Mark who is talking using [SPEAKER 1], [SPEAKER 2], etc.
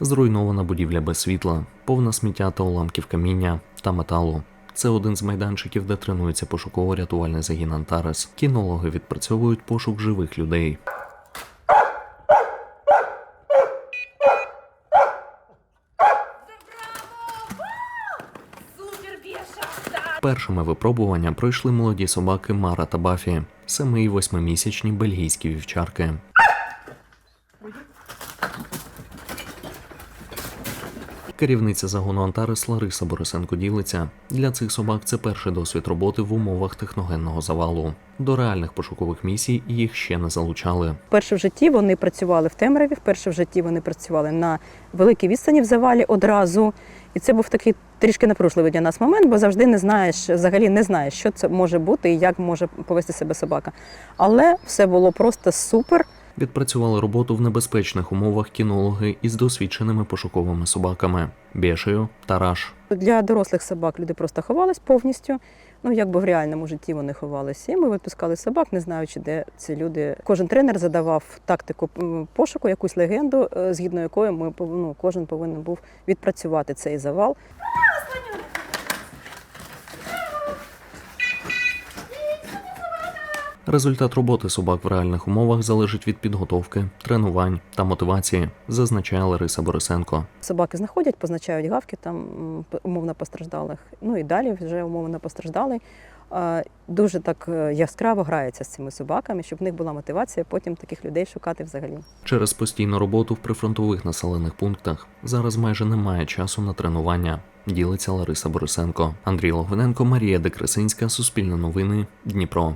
[SPEAKER 1] Зруйнована будівля без світла, повна сміття та уламків каміння та металу. Це один з майданчиків, де тренується пошуково-рятувальний загін Антарес. Кінологи відпрацьовують пошук живих людей. Першими випробування пройшли молоді собаки Мара та Бафі, семи і восьмимісячні бельгійські вівчарки. Керівниця загону Антарес Лариса Борисенко ділиться. Для цих собак це перший досвід роботи в умовах техногенного завалу. До реальних пошукових місій їх ще не залучали.
[SPEAKER 2] Вперше в житті вони працювали в темряві, вперше в житті вони працювали на великій відстані в завалі одразу. І це був такий трішки напружливий для нас момент, бо завжди не знаєш, взагалі не знаєш, що це може бути і як може повести себе собака. Але все було просто супер.
[SPEAKER 1] Відпрацювали роботу в небезпечних умовах кінологи із досвідченими пошуковими собаками Бешею та Раш.
[SPEAKER 2] Для дорослих собак люди просто ховались повністю. Ну, якби в реальному житті вони ховалися. І ми випускали собак, не знаючи, де ці люди. Кожен тренер задавав тактику пошуку, якусь легенду, е, згідно якої ми ну, кожен повинен був відпрацювати цей завал.
[SPEAKER 1] Результат роботи собак в реальних умовах залежить від підготовки, тренувань та мотивації, зазначає Лариса Борисенко.
[SPEAKER 2] Собаки знаходять, позначають гавки там умовно постраждалих. Ну і далі вже умовно постраждалий. Дуже так е, яскраво грається з цими собаками, щоб в них була мотивація потім таких людей шукати взагалі.
[SPEAKER 1] Через постійну роботу в прифронтових населених пунктах зараз майже немає часу на тренування. Ділиться Лариса Борисенко, Андрій Логвиненко, Марія Декресинська, Суспільне новини, Дніпро.